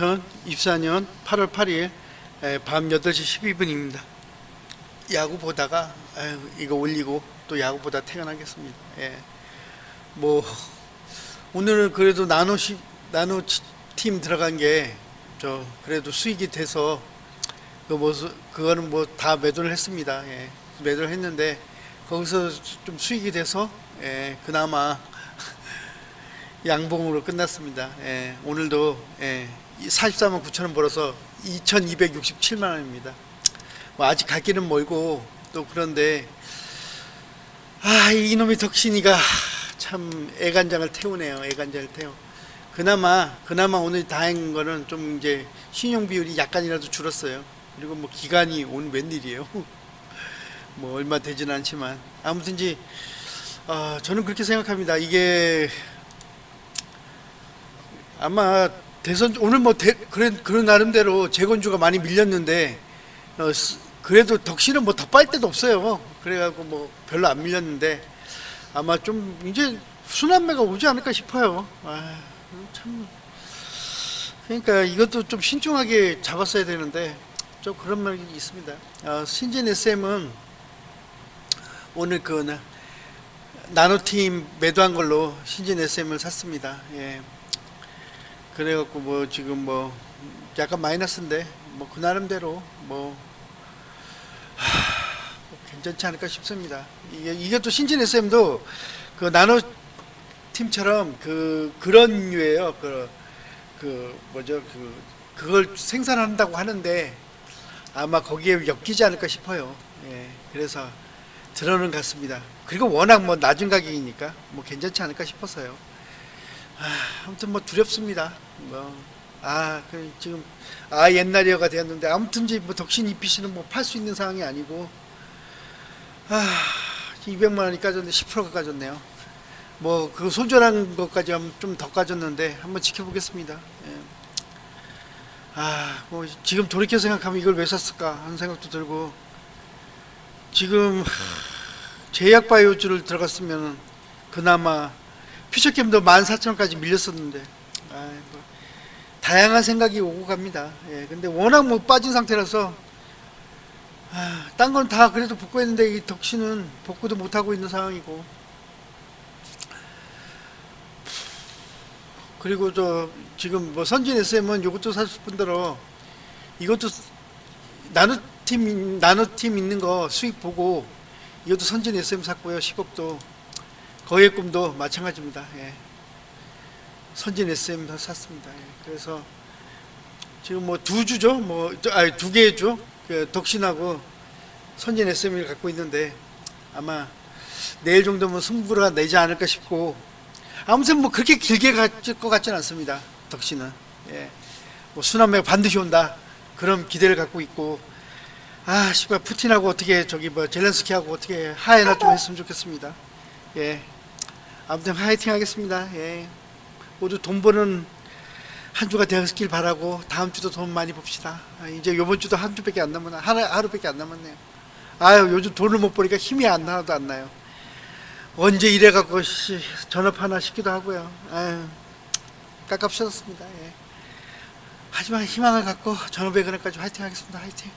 2024년 8월 8일 에, 밤 8시 12분입니다. 야구 보다가 이거 올리고 또 야구 보다 퇴근하겠습니다. 예. 뭐 오늘은 그래도 나노 시, 나노 치- 팀 들어간 게 저 그래도 수익이 돼서 그 뭐, 그거는 뭐 다 매도를 했습니다. 예. 매도를 했는데 거기서 좀 수익이 돼서 예, 그나마 양봉으로 끝났습니다. 예, 오늘도 예, 44만 9천 원 벌어서 2,267만 원입니다. 뭐 아직 갈 길은 멀고 또 그런데 아 이놈의 덕신이가 참 애간장을 태우네요. 애간장을 태워. 그나마 그나마 오늘 다행인 거는 좀 이제 신용 비율이 약간이라도 줄었어요. 그리고 뭐 기간이 온 웬일이에요. 뭐 얼마 되지는 않지만 아무튼지 아, 저는 그렇게 생각합니다. 이게 아마 대선 오늘 뭐 대, 그런 그런 나름대로 재건주가 많이 밀렸는데 어, 스- 그래도 덕실은 뭐더빨 데도 없어요. 그래갖고 뭐 별로 안 밀렸는데 아마 좀 이제 순환매가 오지 않을까 싶어요. 아, 참 그러니까 이것도 좀 신중하게 잡았어야 되는데 좀 그런 면이 있습니다. 어, 신진 SM은 오늘 그 나- 나노팀 매도한 걸로 신진 SM을 샀습니다. 예. 그래갖고 뭐 지금 뭐 약간 마이너스인데 뭐 그 나름대로 뭐, 하, 뭐 괜찮지 않을까 싶습니다. 이게 이것도 신진 SM도 그 나노 팀처럼 그 그런 류예요. 그, 그 뭐죠 그 그걸 생산한다고 하는데 아마 거기에 엮이지 않을까 싶어요. 예, 그래서 들어는 갔습니다. 그리고 워낙 뭐 낮은 가격이니까 뭐 괜찮지 않을까 싶어서요. 아, 아무튼 뭐 두렵습니다. 뭐, 아, 그 지금 아 옛날이어가 되었는데 아무튼지 뭐 덕신 EPC는 뭐 팔 수 있는 상황이 아니고 아 200만 원이 까졌는데 10%가 까졌네요. 뭐 그 소절한 것까지 좀더 까졌는데 한번 지켜보겠습니다. 예. 아, 뭐 지금 돌이켜 생각하면 이걸 왜 샀을까 하는 생각도 들고 지금 하, 제약 바이오주를 들어갔으면 그나마 퓨처캠도 14,000원까지 밀렸었는데. 아, 뭐, 다양한 생각이 오고 갑니다. 예, 근데 워낙 뭐 빠진 상태라서 아, 딴건 다 그래도 복구했는데 이 덕시는 복구도 못 하고 있는 상황이고. 그리고 저 지금 뭐 선진 SM은 이것도 사실 분들어 이것도 나노팀 나노팀 있는 거 수익 보고 이것도 선진 SM 샀고요 10억도 거의 꿈도 마찬가지입니다. 예. 선진 SM 도 샀습니다. 예. 그래서 지금 뭐 두 주죠, 뭐 저- 아니 두 주, 그 덕신하고 선진 SM을 갖고 있는데 아마 내일 정도면 승부가 내지 않을까 싶고 아무튼 뭐 그렇게 길게 갈것 같지는 않습니다. 덕신은 예. 뭐 순환매가 반드시 온다 그런 기대를 갖고 있고 아 씨발 푸틴하고 어떻게 저기 뭐 젤렌스키하고 어떻게 하해나 좀 했으면 좋겠습니다. 예. 아무튼 화이팅 하겠습니다. 예. 모두 돈 버는 한 주가 되었길 바라고 다음 주도 돈 많이 봅시다. 아, 이제 요번 주도 한 주밖에 안 남았나 하루 하루밖에 안 남았네요. 아유 요즘 돈을 못 버니까 힘이 안 나도 안 나요. 언제 이래 갖고 씨, 전업하나 싶기도 하고요. 아유 깝깝스럽습니다. 예. 하지만 희망을 갖고 전업의 그날까지 화이팅 하겠습니다. 화이팅.